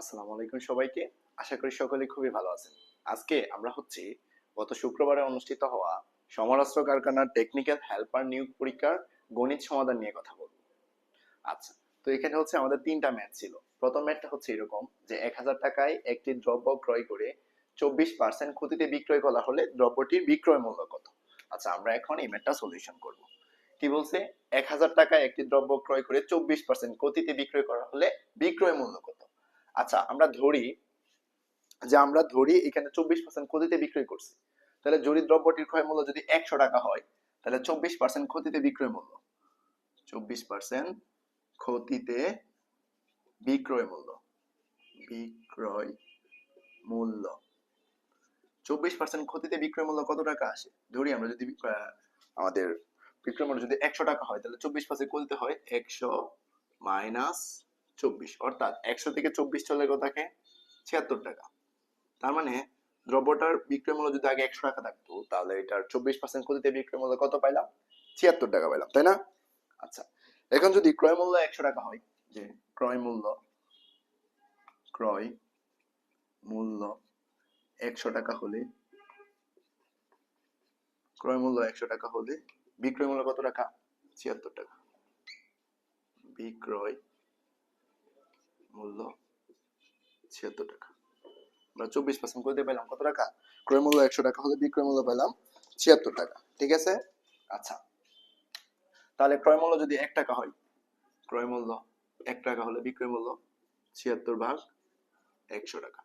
আসসালামু আলাইকুম সবাইকে। আশা করি সকলে খুবই ভালো আছেন। আজকে আমরা হচ্ছে গত শুক্রবারে অনুষ্ঠিত হওয়া সমরাস্ত্র কারখানার টেকনিক্যাল হেল্পার নিয়োগ পরীক্ষার গণিত সমাধান নিয়ে কথা বলব। আচ্ছা তো এখানে হচ্ছে আমাদের তিনটা ম্যাথ ছিল। প্রথম ম্যাথটা হচ্ছে এরকম যে এক হাজার টাকায় একটি দ্রব্য ক্রয় করে চব্বিশ পার্সেন্ট ক্ষতিতে বিক্রয় করা হলে দ্রব্যটির বিক্রয় মূল্য কত? আচ্ছা আমরা এখন এই ম্যাথটা সলিউশন করব। কি বলছে? এক হাজার টাকায় একটি দ্রব্য ক্রয় করে চব্বিশ পার্সেন্ট ক্ষতিতে বিক্রয় করা হলে বিক্রয় মূল্য কত? আচ্ছা আমরা ধরি যে আমরা ধরি এখানে চব্বিশ পার্সেন্ট ক্ষতিতে বিক্রয় করছি। তাহলে যদি দ্রব্যটির ক্রয় মূল্য যদি একশো টাকা হয়, তাহলে চব্বিশ পার্সেন্ট ক্ষতিতে বিক্রয় মূল্য। চব্বিশ পার্সেন্ট ক্ষতিতে বিক্রয় মূল্য। বিক্রয় মূল্য। চব্বিশ পার্সেন্ট ক্ষতিতে বিক্রয় মূল্য কত টাকা আসে? ধরি আমরা যদি আমাদের বিক্রয় মূল্য যদি একশো টাকা হয়, তাহলে চব্বিশ পার্সেন্ট ক্ষতিতে হয় একশো মাইনাস চব্বিশ, অর্থাৎ একশো থেকে চব্বিশ চলে কথাকে ছিয়াত্তর টাকা। তার মানে দ্রব্যটার বিক্রয় মূল্য যদি আগে একশো টাকা থাকতো, তাহলে এটার চব্বিশ পার্সেন্ট ক্ষতিতে বিক্রয় মূল্য কত পাইলাম? ছিয়াত্তর টাকা পাইলাম, তাই না? আচ্ছা এখন যদি ক্রয় মূল্য একশো টাকা হয়, যে ক্রয় মূল্য ক্রয় মূল্য একশো টাকা হলে, ক্রয় মূল্য একশো টাকা হলে বিক্রয় মূল্য কত টাকা? ছিয়াত্তর টাকা। বিক্রয় মূল্য ছিয়াত্তর টাকা। আমরা চব্বিশ পার্সেন্ট করতে পেলাম কত টাকা? ক্রয় মূল্য একশো টাকা হলে বিক্রয় মূল্য পেলাম ছিয়াত্তর টাকা, ঠিক আছে? আচ্ছা তাহলে ক্রয় মূল্য যদি এক টাকা হয়, ক্রয় মূল্য এক টাকা হলে বিক্রয় মূল্য ছিয়াত্তর ভাগ একশো টাকা।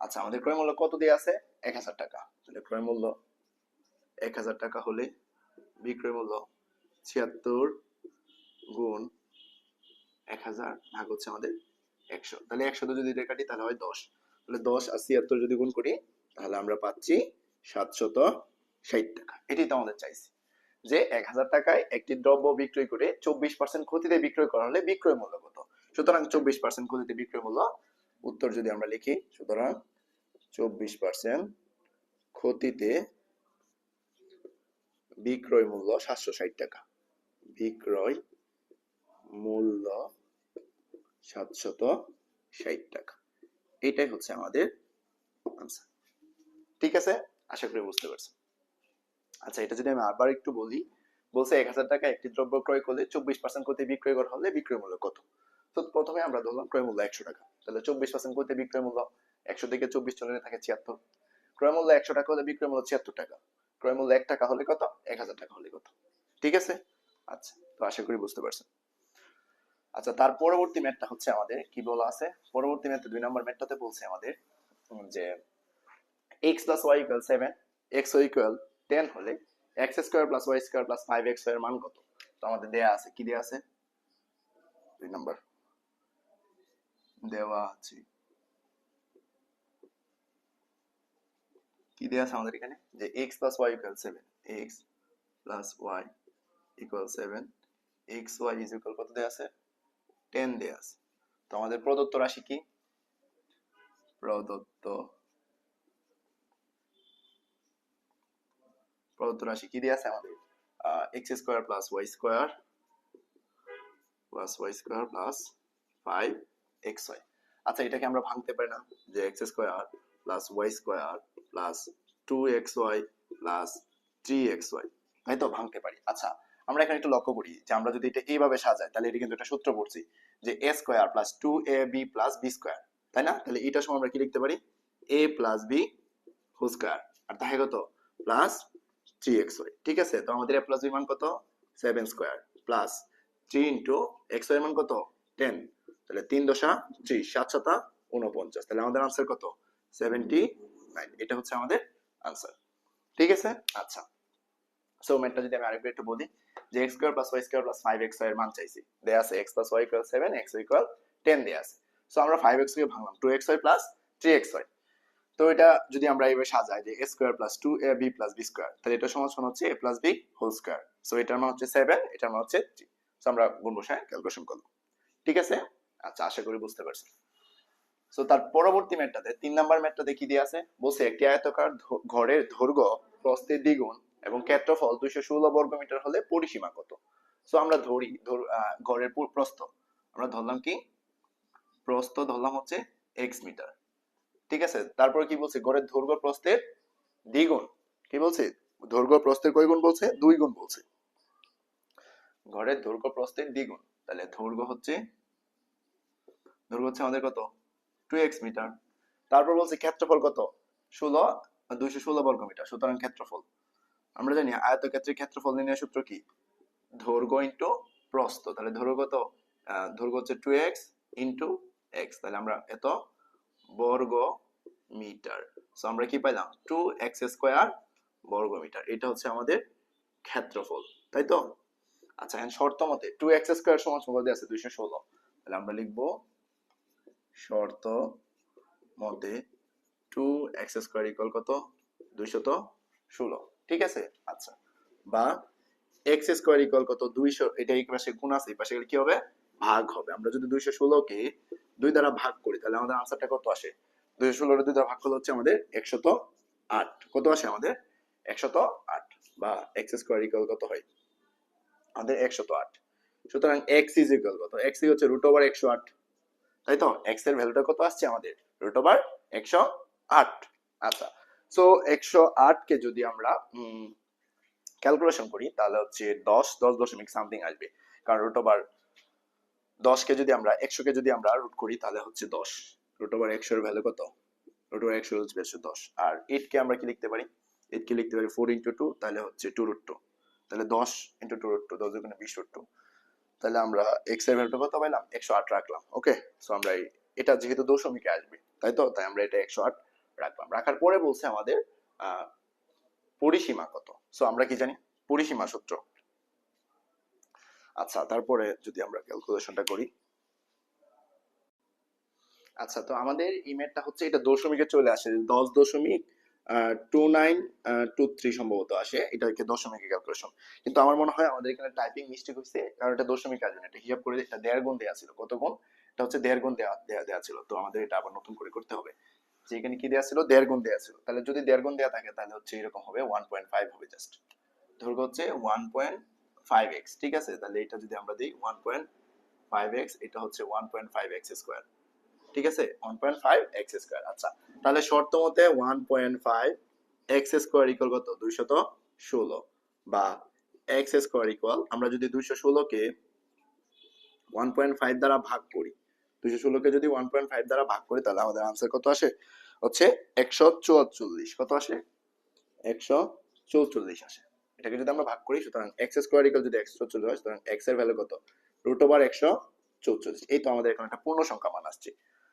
আচ্ছা আমাদের ক্রয় মূল্য কত দিয়ে আছে? এক হাজার টাকা। তাহলে ক্রয় মূল্য এক হাজার টাকা হলে বিক্রয় মূল্য ছিয়াত্তর গুণ এক হাজার ভাগ হচ্ছে আমাদের একশো, তাহলে একশো যদি কাটি তাহলে হয় দশ। তাহলে দশ আর ছিয়াত্তর যদি গুণ করি, তাহলে আমরা পাচ্ছি সাতশত ষাট টাকা। এটাই তো আমাদের চাইছি যে এক হাজার টাকায় একটি দ্রব্য বিক্রয় করে চব্বিশ পার্সেন্ট ক্ষতিতে বিক্রয় করা হলে বিক্রয় মূল্য কত? সুতরাং চব্বিশ পার্সেন্ট ক্ষতিতে বিক্রয় মূল্য, উত্তর যদি আমরা লিখি, সুতরাং চব্বিশ পার্সেন্ট ক্ষতিতে বিক্রয় মূল্য সাতশো ষাট টাকা। বিক্রয় মূল্য সাতশত ষাট টাকা। এটাই হচ্ছে আমাদের আনসার ঠিক আছে? আশা করি বুঝতে পারছেন। আচ্ছা এটা যদি আমি আবার একটু বলি, বলছে এক হাজার টাকা একটি দ্রব্য ক্রয় করলে চব্বিশ পার্সেন্ট করতে বিক্রয় করা হলে বিক্রয় মূল্য কত? তো প্রথমে আমরা ধরলাম ক্রয় মূল্য একশো টাকা। তাহলে চব্বিশ পার্সেন্ট করতে বিক্রয় মূল্য একশো থেকে চব্বিশ চলে থাকে ছিয়াত্তর। ক্রয় মূল্য একশো টাকা হলে বিক্রয় মূল্য ছিয়াত্তর টাকা। ক্রয় মূল্য এক টাকা হলে কত? এক হাজার টাকা হলে কত? ঠিক আছে? আচ্ছা তো আশা করি বুঝতে পারছেন। আচ্ছা তার পরবর্তী ম্যাথটা হচ্ছে আমাদের, কি বলা আছে? পরবর্তী ম্যাথে দুই নম্বর ম্যাথটাতে বলছে আমাদের যে X plus Y equal seven X Y equal ten হলে X square plus Y square plus five এক্সের মান কত? তো আমাদের দেয়া আছে, কি দেয়া আছে? দুই নম্বর। দেওয়া আছে। কি দেয়া আছে আমাদের এখানে? যে X plus Y equal seven X plus Y equal seven X Y is equal কত দেয়া আছে? টেন দেয়া তো আমাদের প্রদত্ত রাশি কি প্রদত্ত প্রদত্ত রাশি কি দেয়া আছে আমাদের X square plus Y square plus Y square plus five X Y আচ্ছা এটাকে আমরা ভাঙতে পারি না যে X square plus Y square plus two X Y plus three X Y তাই তো ভাঙতে পারি আচ্ছা আমরা এখানে একটু লক্ষ্য করি যে আমরা যদি এটা এইভাবে সাজাই, তাহলে এটা কিন্তু একটা সূত্র পড়ছি যে A square plus two A B plus B square তাই না? তাহলে এটার সময় আমরা কি লিখতে পারি? A plus B whole square আর তাহে কত? প্লাস থ্রি এক্স ওয়াই ঠিক আছে? তো আমাদের এ প্লাস বি মান কত? Seven square plus three into X Y মান কত? টেন তাহলে তিন দশা ত্রিশ সাত সাতা উনপঞ্চাশ তাহলে আমাদের আনসার কত? সেভেন্টি নাইন এটা হচ্ছে আমাদের আনসার ঠিক আছে? আচ্ছা সো ম্যাটটা যদি আমি আরেকবার একটু বলি, যে X square plus Y square plus five এক্সের মান চাইছি, দেয়া আছে X plus Y equal seven X equal ten দেয়া আছে। সো আমরা ফাইভ এক্স কে ভাঙলাম two X Y plus three X Y তো এটা যদি আমরা এইভাবে সাজাই, যে A square plus two A B plus B square তাহলে এটা সমান হচ্ছে A plus B whole square so এটার মান হচ্ছে সেভেন এটার মান হচ্ছে থ্রি সো আমরা গুণ বসায় ক্যালকুলেশন করব ঠিক আছে? আচ্ছা আশা করি বুঝতে পারছেন সো তার পরবর্তী ম্যাটটাতে তিন নাম্বার ম্যাটটাতে কি দিয়ে আছে? বলছে একটি আয়তকার ঘরের দৈর্ঘ্য প্রস্থের দ্বিগুণ এবং ক্ষেত্রফল দুইশো ষোলো বর্গ মিটার হলে পরিসীমা কত? সো আমরা ধরি, ধর ঘরের প্রস্থ। আমরা ধরলাম কি? প্রস্থ ধরলাম হচ্ছে এক্স মিটার। ঠিক আছে? তারপরে কি বলছে? গড়ের দৈর্ঘ্য প্রস্থের দ্বিগুণ। কি বলছে? দৈর্ঘ্য প্রস্থের কয় গুণ বলছে? দুই গুণ বলছে। গড়ের দৈর্ঘ্য প্রস্থের দ্বিগুণ। তাহলে দৈর্ঘ্য হচ্ছে দৈর্ঘ্য হচ্ছে আমাদের কত? Two X metre. তারপর বলছে ক্ষেত্রফল কত? ষোলো, দুইশো ষোলো বর্গ মিটার। সুতরাং ক্ষেত্রফল। আমরা জানি আয়তক্ষেত্রের ক্ষেত্রফল নির্ণয় সূত্র কি? দৈর্ঘ্য ইন্টু প্রস্থ। তাহলে দৈর্ঘ্য কত? দৈর্ঘ্য হচ্ছে টু এক্স ইন্টু এক্স তাহলে আমরা এত বর্গ মিটার সো আমরা কি পাইলাম? টু এক্স স্কোয়ার বর্গ মিটার এটা হচ্ছে আমাদের ক্ষেত্রফল। তাই তো? আচ্ছা এখন শর্ত মতে টু এক্স স্কোয়ার সমান সমান আছে দুইশো ষোলো। তাহলে আমরা লিখব শর্ত মতে টু এক্স স্কোয়ার ইকুয়াল কত? দুইশত ষোলো। ঠিক আছে? আচ্ছা। বা এক্স স্কোয়ার ইকুয়াল কত? দুইশো, এটা এই পাশে গুণ আছে, এই পাশে কি হবে? ভাগ হবে। আমরা যদি দুইশো ষোলোকে দুই দ্বারা ভাগ করি, তাহলে আমাদের আনসারটা কত আসে? দুইশো ষোলোর দুই দ্বারা ভাগ করলে হচ্ছে আমাদের একশত আট। কত আসে আমাদের? একশত আট। বা এক্স স্কোয়ার ইকুয়াল কত হয়? আমাদের একশত আট। সুতরাং এক্স ইজ ইকুয়াল কত? এক্স হচ্ছে রুট ওভার একশো আট। তাই তো? এক্সের ভ্যালুটা কত আসছে আমাদের? রুট ওভার একশো আট। আচ্ছা। সো একশো আট কে যদি আমরা ক্যালকুলেশন করি, তাহলে হচ্ছে দশ দশ দশমিক সামথিং আসবে। কারণ রুট ওভার দশকে যদি আমরা একশোকে যদি আমরা রুট করি, তাহলে হচ্ছে দশ। রুট ওভার একশোর ভ্যালু কত? রুট ওভার একশো হচ্ছে একশো দশ। আর এইটকে আমরা কি লিখতে পারি? এইটকে লিখতে পারি ফোর ইন্টু টু তাহলে হচ্ছে টু রুট টু তাহলে দশ ইন্টু টু রুট টু দশ দুগুণে বিশ রুট টু তাহলে আমরা এক্সের ভ্যালুটা কত পাইলাম? একশো আট রাখলাম। ওকে সো আমরা এটা যেহেতু দশমিকে আসবে, তাই তো? তাই আমরা এটা একশো আট রাখলাম রাখার পরে বলছে আমাদের পরিসীমা কত? সো আমরা কি জানি? পরিসীমা সূত্র। আচ্ছা তারপরে যদি আমরা ক্যালকুলেশনটা করি। আচ্ছা তো আমাদের ইমেলটা হচ্ছে, এটা দশমিকে চলে আসে। দশ দশমিক টু নাইন টু থ্রি সম্ভবত আসে। এটাকে দশমিকে ক্যালকুলেশন কিন্তু আমার মনে হয় আমাদের এখানে টাইপিং মিস্টেক হয়েছে, কারণ এটা দশমিক আসবে না। এটা হিসাব করে এটা দেড় গুণ দেওয়া ছিল। কত গুণ? এটা হচ্ছে দেড় গুণ দেওয়া দেওয়া ছিল। তো আমাদের এটা আবার নতুন করে করতে হবে। যে এখানে কি দেওয়া ছিল? দেড় গুণ দেওয়া ছিল। তাহলে যদি দেড় গুণ দেওয়া থাকে, তাহলে হচ্ছে এরকম হবে ওয়ান পয়েন্ট ফাইভ হবে জাস্ট দৈর্ঘ্য হচ্ছে ওয়ান পয়েন্ট ফাইভ এক্স ঠিক আছে? তাহলে এটা যদি আমরা দিই ওয়ান পয়েন্ট ফাইভ এক্স এটা হচ্ছে one point five X square ঠিক আছে? One point five X square আচ্ছা তাহলে শর্ত মতে one point five X square equal কত? দুইশত ষোলো বা এক্স স্কোয়ার ইকুয়াল আমরা যদি দুইশো ষোলোকে ওয়ান পয়েন্ট ফাইভ দ্বারা ভাগ করি দুইশো ষোলোকে যদি ওয়ান পয়েন্ট ফাইভ দ্বারা ভাগ করি, তাহলে আমাদের আনসার কত আসে? হচ্ছে একশো চুয়াচল্লিশ কত আসে? একশো চৌচল্লিশ আসে। এটাকে যদি আমরা ভাগ করি, সুতরাং এক্স স্কোয়ার ইকুয়াল যদি একশো চল্লিশ হয়, সুতরাং এক্সের ভ্যালু কত? রুট ওভার একশো চৌচল্লিশ। এই তো আমাদের এখানে একটা পূর্ণ সংখ্যা মান আসছে।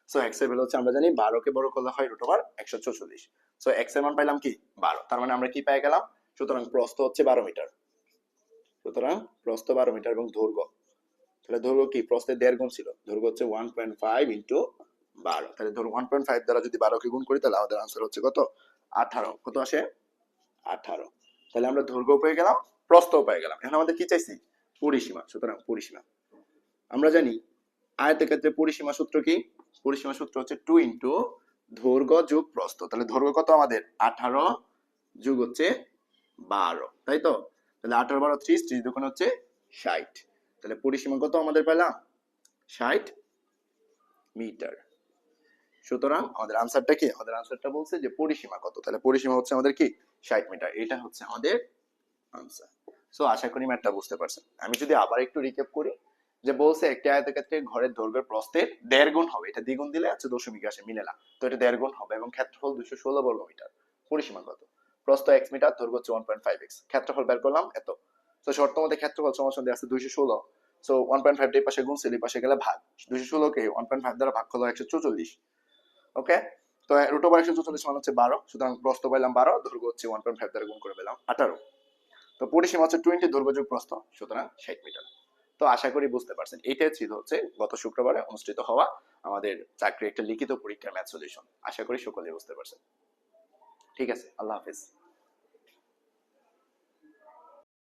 সো এক্সের ভ্যালু হচ্ছে, আমরা জানি বারোকে বড় করলে হয় রুট ওভার একশো চৌচল্লিশ। সো এক্সের মান পাইলাম কি? বারো। তার মানে আমরা কি পেয়ে গেলাম? সুতরাং প্রস্থ হচ্ছে বারো মিটার। সুতরাং প্রস্থ বারো মিটার এবং দৈর্ঘ্য। তাহলে দৈর্ঘ্য কি? প্রস্থের দেড় গুণ ছিল। দৈর্ঘ্য হচ্ছে ওয়ান পয়েন্ট ফাইভ ইন্টু বারো। তাহলে ধরুন ওয়ান পয়েন্ট ফাইভ দ্বারা যদি বারোকে গুণ করি, তাহলে আমাদের আনসার হচ্ছে কত? আঠারো। কত আসে? আঠারো। তাহলে আমরা দৈর্ঘ্য পেয়ে গেলাম, প্রস্থও পেয়ে গেলাম। এখন আমাদের কি চাইছি? পরিসীমা, সুতরাং পরিসীমা। আমরা জানি আয়তক্ষেত্রে পরিসীমা সূত্র কি? পরিসীমা সূত্র হচ্ছে টু ইন্টু দৈর্ঘ্য যোগ প্রস্থ। তাহলে দৈর্ঘ্য কত আমাদের? আঠারো যোগ হচ্ছে বারো। তাই তো? তাহলে আঠারো বারো ত্রিশ ত্রিশ দুগুণ হচ্ছে ষাট। তাহলে পরিসীমা কত আমাদের পেলাম? ষাট মিটার। সুতরাং আমাদের আনসারটা কি? আমাদের আনসারটা বলছে যে পরিসীমা কত? তাহলে পরিসীমা হচ্ছে আমাদের কি? ষাট মিটার। এটা হচ্ছে আমাদের আনসার সো আশা করি ম্যাটটা বুঝতে পারছেন। আমি যদি আবার একটু রিক্যাপ করি, যে বলছে একটি আয়তক্ষেত্রে ঘরের দৈর্ঘ্যের প্রস্থের দেড় গুণ হবে। এটা দ্বিগুণ দিলে আছে দশমিক আসে, মিলে না। তো এটা দেড় গুণ হবে এবং ক্ষেত্রফল দুশো ষোলো বর্গ মিটার। পরিসীমা কত? প্রস্থ এক্স মিটার, দৈর্ঘ্য হচ্ছে ওয়ান পয়েন্ট ফাইভ এক্স ক্ষেত্রফল বের করলাম, এত। তো শর্ত মধ্যে ক্ষেত্রফল সমাসন দিয়ে আছে দুইশো ষোলো। সো ওয়ান পয়েন্ট ফাইভ পাশে গুণ সেলি পাশে গেলে ভাগ। দুইশো ষোলোকে ওয়ান পয়েন্ট ফাইভ দ্বারা ভাগ করল একশো চৌচল্লিশ। ওকে তো রুট ওভার একশো চৌচল্লিশ মান হচ্ছে বারো, সুতরাং প্রস্থ পাইলাম বারো, দৈর্ঘ্য হচ্ছে ওয়ান পয়েন্ট ফাইভ দ্বারা গুণ করে পেলাম আঠারো। তো, পরিসীমা হচ্ছে টোয়েন্টি দৈর্ঘ্য যোগ প্রস্থ, সুতরাং ষাট মিটার। তো, আশা করি বুঝতে পারছেন। এইটাই ছিল হচ্ছে গত শুক্রবারে অনুষ্ঠিত হওয়া আমাদের চাকরি একটা লিখিত পরীক্ষার ম্যাথ সলিউশন আশা করি সকলে বুঝতে পারছেন। ঠিক আছে, আল্লাহ হাফিজ।